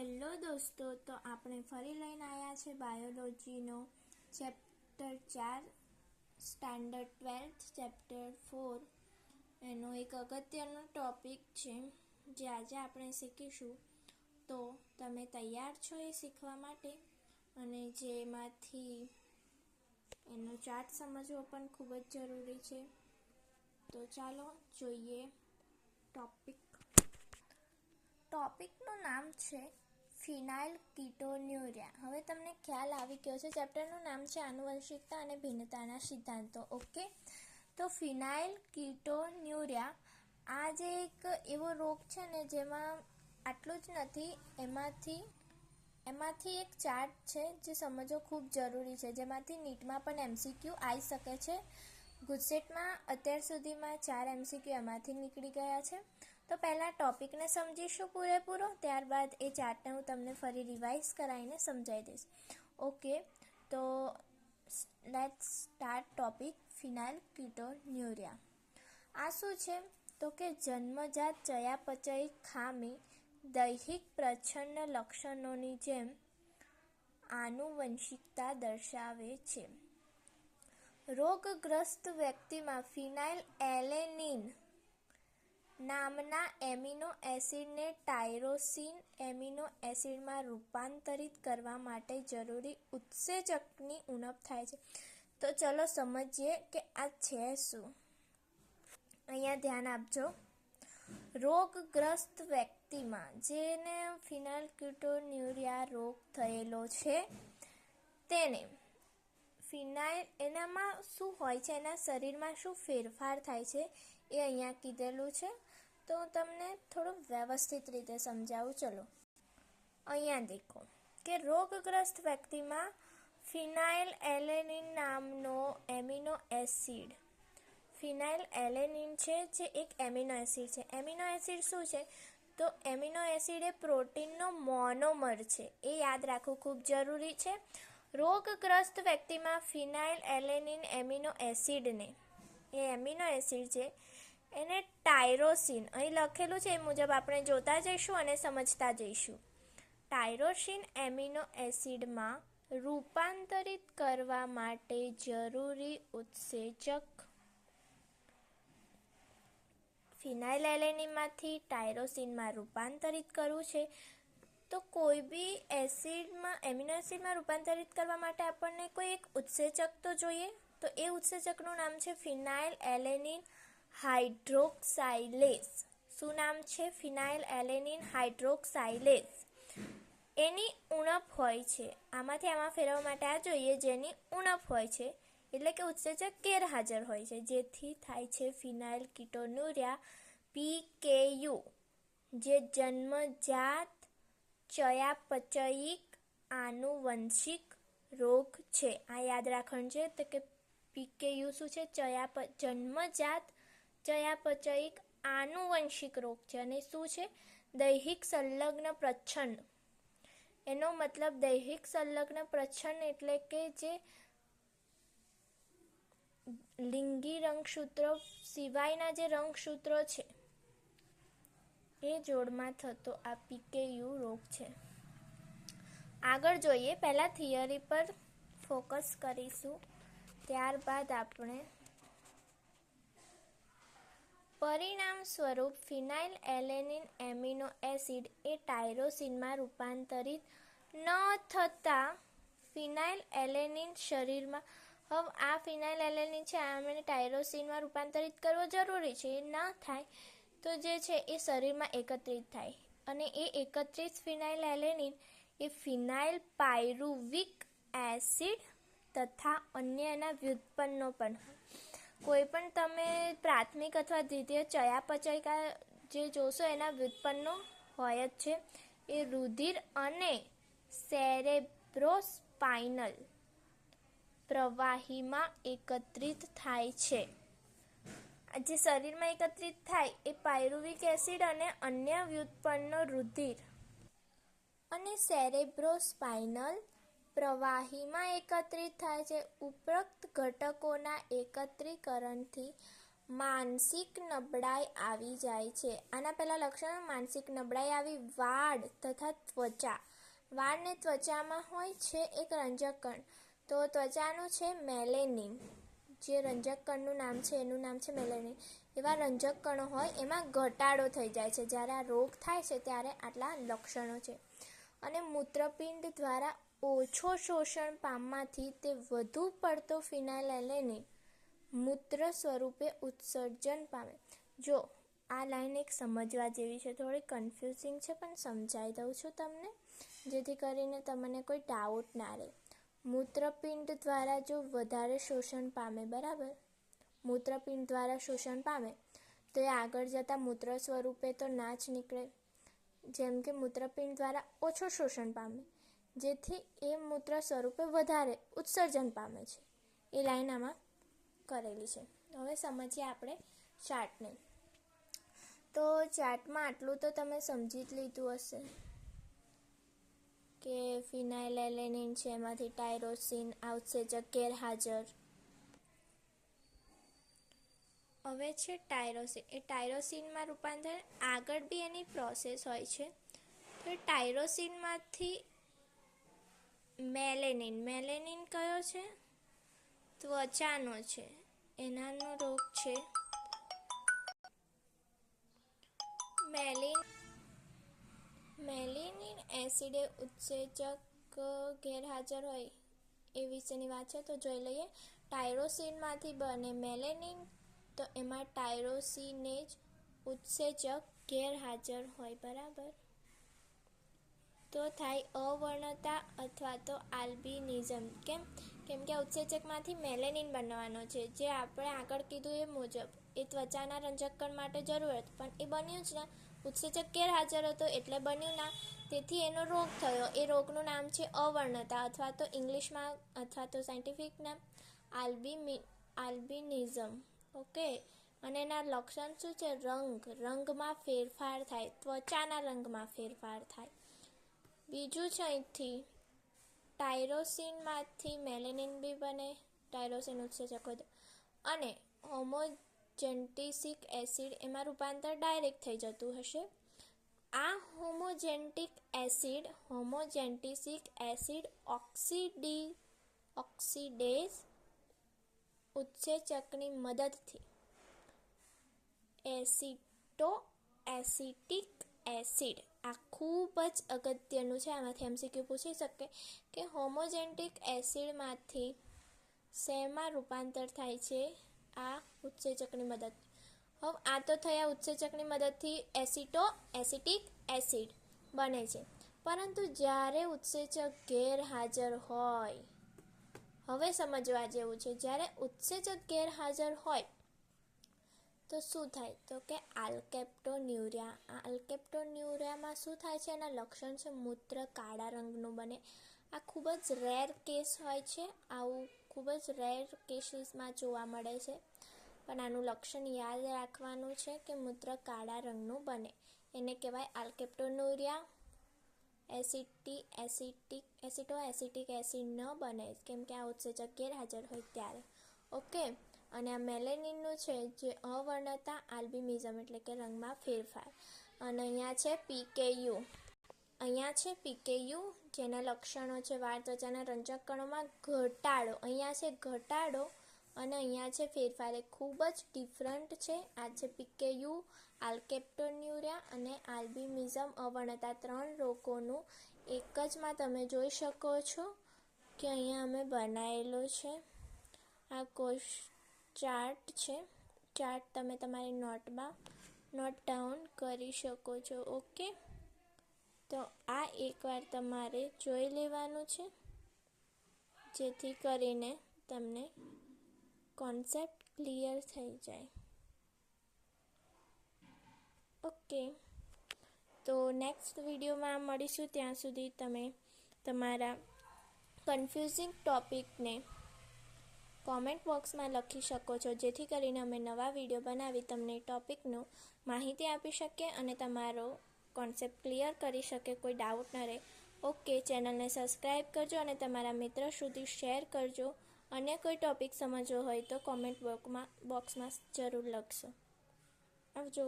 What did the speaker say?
Hello દોસ્તો, તો આપણે ફરી લઈને આવ્યા છે બાયોલોજીનો ચેપ્ટર ચાર, સ્ટાન્ડર્ડ ટ્વેલ્થ, ચેપ્ટર ફોર. એનો એક અગત્યનો ટોપિક છે જે આજે આપણે શીખીશું. તો તમે તૈયાર છો એ શીખવા માટે? અને જેમાંથી એનો ચાર્ટ સમજવો પણ ખૂબ જ જરૂરી છે. તો ચાલો જોઈએ ટોપિક. ટોપિકનું નામ છે ફિનાઇલ કિટોન્યુરિયા. હવે તમને ખ્યાલ આવી ગયો છે, ચેપ્ટરનું નામ છે આનુવંશિકતા અને ભિન્નતાના સિદ્ધાંતો. ઓકે? તો ફિનાઇલ કિટોન્યુરિયા આ જે એક એવો રોગ છે ને, જેમાં આટલું જ નથી, એમાંથી એમાંથી એક ચાર્ટ છે જે સમજવો ખૂબ જરૂરી છે, જેમાંથી નીટમાં પણ એમસીક્યુ આવી શકે છે. ગુજસેટમાં અત્યાર સુધીમાં ચાર એમસીક્યુ એમાંથી નીકળી ગયા છે. તો પહેલાં ટોપિકને સમજીશું પૂરેપૂરો, ત્યારબાદ એ ચાર્ટને હું તમને ફરી રિવાઇઝ કરાવીને સમજાવી દઈશ. ઓકે, તો let's start topic phenylketonuria આ શું છે? તો કે જન્મજાત ચયાપચય ખામી દૈહિક પ્રચ્છન્ન લક્ષણોની જેમ આનુવંશિકતા દર્શાવે છે. રોગગ્રસ્ત વ્યક્તિમાં ફિનાઇલ એલેનિન નામના એમિનો એસિડને ટાયરોસિન એમિનો એસિડમાં રૂપાંતરિત કરવા માટે જરૂરી ઉત્સેચકની ઉણપ થાય છે. તો ચલો સમજીએ કે આ છે શું. અહીંયા ધ્યાન આપજો. રોગગ્રસ્ત વ્યક્તિમાં જેને ફિનાઇલ ક્યુટોન્યુરિયા રોગ થયેલો છે, તેને ફિનાઇલ એનામાં શું હોય છે? એના શરીરમાં શું ફેરફાર થાય છે? એ અહીંયા કીધેલું છે. તો હું તમને થોડું વ્યવસ્થિત રીતે સમજાવું, ચલો. અહીંયા દેખો, કે રોગગ્રસ્ત વ્યક્તિમાં ફિનાઇલ એલેનિન નામનો એમિનો એસિડ. ફિનાઇલ એલેનિન છે જે એક એમિનો એસિડ છે. એમિનો એસિડ શું છે? તો એમિનો એસિડ એ પ્રોટીનનો મોનોમર છે. એ યાદ રાખવું ખૂબ જરૂરી છે. રોગગ્રસ્ત વ્યક્તિમાં ફિનાઇલ એલેનિન એમિનો એસિડને, એ એમિનો એસિડ છે એને ટાયરોસિન. અહીં લખેલું છે, એ મુજબ આપણે જોતા જઈશું અને સમજતા જઈશું. ટાયરોસિન એમિનો એસિડમાં રૂપાંતરિત કરવા માટે જરૂરી ઉત્સેચક ફિનાઇલ એલેનીમાંથી ટાયરોસિનમાં રૂપાંતરિત કરવું છે. તો કોઈ બી એસિડમાં, એમિનો એસિડમાં રૂપાંતરિત કરવા માટે આપણને કોઈ એક ઉત્સેચક તો જોઈએ? તો એ ઉત્સેચકનું નામ છે ફિનાઇલ એલેનિન હાઇડ્રોક્સાઇલેસ. શું નામ છે? ફિનાઇલ એલેનિન હાઇડ્રોક્સાઇલેસ. એની ઉણપ હોય છે. આમાંથી આમાં ફેરવવા માટે આ જોઈએ, જેની ઉણપ હોય છે. એટલે કે ઉત્સેચક ગેરહાજર હોય છે. જેથી થાય છે ફિનાઇલ કિટોન્યુરિયા પી કે યુ જે જન્મજાત ચયાપચયિક આનુવંશિક રોગ છે. આ યાદ રાખવાનું છે તો કે પીકેયુ શું છે? ચયાપ, જન્મજાત ચયાપચયિક આનુવંશિક રોગ છે. અને શું છે? દૈહિક સંલગ્ન પ્રચ્છન્ન. એનો મતલબ દૈહિક સંલગ્ન પ્રચ્છન્ન એટલે કે જે લિંગી રંગસૂત્રો સિવાયના જે રંગસૂત્રો છે, એ જોડમાં થતો આ પીકેયુ રોગ છે. આગળ જોઈએ. પહેલાં થિયરી પર ફોકસ કરીશું. ત્યારબાદ આપણે પરિણામ સ્વરૂપ ફિનાઇલ એલેનિન એમિનો એસિડ એ ટાયરોસિનમાં રૂપાંતરિત ન થતાં ફિનાઇલ એલેનિન શરીરમાં. હવે આ ફિનાઇલ એલેનિન છે આને ટાયરોસિનમાં રૂપાંતરિત કરવો જરૂરી છે, એ ન થાય તો જે છે એ શરીરમાં એકત્રિત થાય. અને એ એકત્રિત ફિનાઇલ એલેનિન એ ફિનાઇલ પાયરુવિક એસિડ તથા અન્ય એના વ્યુત્પન્નો પણ કોઈ પણ તમે પ્રાથમિક અથવા દ્વિતીય ચયાપચયકા જે જોશો, એના વ્યુત્પન્નો હોય જ છે. એ રુધિર અને સેરેબ્રોસ્પાઇનલ પ્રવાહીમાં એકત્રિત થાય છે. જે શરીરમાં એકત્રિત થાય, એ પાયરુવિક એસિડ અને અન્ય વ્યુત્પન્નો રુધિર અને સેરેબ્રોસ્પાઇનલ પ્રવાહીમાં એકત્રિત થાય છે. ઉપરોક્ત ઘટકોના એકત્રીકરણથી માનસિક નબળાઈ આવી જાય છે. આના પહેલાં લક્ષણો. માનસિક નબળાઈ આવી વાળ તથા ત્વચા. વાળને ત્વચામાં હોય છે એક રંજક કણ તો ત્વચાનું છે મેલેનિન. જે રંજક કણનું નામ છે, એનું નામ છે મેલેનિન. એવા રંજક કણો હોય, એમાં ઘટાડો થઈ જાય છે. જ્યારે આ રોગ થાય છે, ત્યારે આટલા લક્ષણો છે. અને મૂત્રપિંડ દ્વારા ઓછો શોષણ પામવાથી તે વધુ પડતો ફિનાઇલેનિન મૂત્ર સ્વરૂપે ઉત્સર્જન પામે. જો, આ લાઈન એક સમજવા જેવી છે. થોડી કન્ફ્યુઝિંગ છે, પણ સમજાવી દઉં છું તમને, જેથી કરીને તમને કોઈ ડાઉટ ના રહે. મૂત્રપિંડ દ્વારા જો વધારે શોષણ પામે, બરાબર? મૂત્રપિંડ દ્વારા શોષણ પામે, તો એ આગળ જતાં મૂત્ર સ્વરૂપે તો ના જ નીકળે. જેમ કે મૂત્રપિંડ દ્વારા ઓછો શોષણ પામે. જેથી એ મૂત્ર સ્વરૂપે વધારે ઉત્સર્જન પામે છે. એ લાઈન કરેલી છે. હવે સમજીએ આપણે ચાર્ટને. તો ચાર્ટમાં આટલું તો તમે સમજી જ લીધું હશે કે ફિનાઇલ એલેનિન છે, એમાંથી ટાયરોસિન આવશે આઉટસેચક ગેરહાજર. હવે છે ટાયરોસિન. એ ટાયરોસિનમાં રૂપાંતર આગળ બી એની પ્રોસેસ હોય છે. તો ટાયરોસિનમાંથી મેલેનિન. મેલેનિન કયો છે? ત્વચાનો છે. એનાનો રોગ છે. મેલિન મેલેનિન એસિડે ઉત્સેચક ગેરહાજર હોય એ વિશેની વાત છે. તો જોઈ લઈએ. ટાયરોસિનમાંથી બને મેલેનિન તો એમાં ટાયરોસિનેજ ઉત્સેચક ગેરહાજર હોય. બરાબર? તો થાય અવર્ણતા અથવા તો આલ્બિનિઝમ. કેમ? કેમ કે ઉત્સેચકમાંથી મેલેનિન બનવાનો છે, જે આપણે આગળ કીધું એ મુજબ. એ ત્વચાના રંજકકણ માટે જરૂર હતું પણ એ બન્યું જ ના. ઉત્સેચક ગેરહાજર હતો એટલે બન્યું ના. તેથી એનો રોગ થયો. એ રોગનું નામ છે અવર્ણતા અથવા તો ઇંગ્લિશમાં અથવા તો સાયન્ટિફિક નામ આલ્બિમી, આલ્બિનિઝમ. ઓકે? અને એના લક્ષણ શું છે? રંગ. રંગમાં ફેરફાર થાય. ત્વચાના રંગમાં ફેરફાર થાય. બીજું છે અહીંથી. ટાયરોસિનમાંથી મેલેનિન બી બને, ટાયરોસિન ઉત્સેચક અને હોમોજેન્ટિસિક એસિડ એમાં રૂપાંતર ડાયરેક્ટ થઈ જતું હશે. આ હોમોજેન્ટિક એસિડ, હોમોજેન્ટિસિક એસિડ ઓક્સિડી, ઓક્સિડેઝ ઉત્સેચકની મદદથી. Acetoacetic acid. આ ખૂબ જ અગત્યનું છે. આમાંથી એમસીક્યુ પૂછી શકે કે હોમોજેન્ટિક એસિડમાંથી શેમાં રૂપાંતર થાય છે? આ ઉત્સેચકની મદદ. હવે, આ તો થયા ઉત્સેચકની મદદથી એસિટો, એસિટિક એસિડ બને છે. પરંતુ જ્યારે ઉત્સેચક ગેરહાજર હોય, હવે સમજવા જેવું છે. જ્યારે ઉત્સેચક ગેરહાજર હોય તો શું થાય? તો કે આલ્કેપ્ટોન્યુરિયા. આ આલ્કેપ્ટોન્યુરિયામાં શું થાય છે? એના લક્ષણ છે મૂત્ર કાળા રંગનું બને. આ ખૂબ જ રેર કેસ હોય છે. આવું ખૂબ જ રેર કેસીસમાં જોવા મળે છે. પણ આનું લક્ષણ યાદ રાખવાનું છે કે મૂત્ર કાળા રંગનું બને. એને કહેવાય આલ્કેપ્ટોન્યુરિયા. એસિટી, એસિટિક, એસિટો, એસિટિક એસિડ ન બને. કેમ કે આ ઉત્સેચક ગેરહાજર હોય ત્યારે. ઓકે. અને આ મેલેનિનનું છે જે અવર્ણતા આલ્બિમિઝમ એટલે કે રંગમાં ફેરફાર. અને અહીંયા છે પીકેયુ અહીંયા છે પીકેયુ જેના લક્ષણો છે વાળ ત્વચાના રંજક કણોમાં ઘટાડો. અહીંયા છે ઘટાડો અને અહીંયા છે ફેરફાર. એ ખૂબ જ ડિફરન્ટ છે. આ છે પીકેયુ આલ્કેપ્ટોન્યુરિયા અને આલ્બિમિઝમ અવર્ણતા ત્રણ રોગોનું એક જમાં તમે જોઈ શકો છો કે અહીંયા અમે બનાવેલો છે. આ કોષ ચાર્ટ છે. ચાર્ટ તમે તમારી નોટમાં, નોટ ડાઉન કરી શકો છો. ઓકે? તો આ એકવાર તમારે જોઈ લેવાનું છે. જેથી કરીને તમને કોન્સેપ્ટ ક્લિયર થઈ જાય. ઓકે. તો નેક્સ્ટ વિડીયોમાં મળીશું. ત્યાં સુધી તમે તમારા કન્ફ્યુઝિંગ ટોપિકને કોમેન્ટ બોક્સમાં લખી શકો છો, જેથી કરીને અમે નવા વીડિયો બનાવી તમને ટોપિકનું માહિતી આપી શકીએ અને તમારો કોન્સેપ્ટ ક્લિયર કરી શકે, કોઈ ડાઉટ ન રહે. ઓકે ચેનલને સબસ્ક્રાઈબ કરજો અને તમારા મિત્ર સુધી શેર કરજો. અન્ય કોઈ ટોપિક સમજવો હોય તો કોમેન્ટ બોક્સમાં બોક્સમાં જરૂર લખશો. આવજો.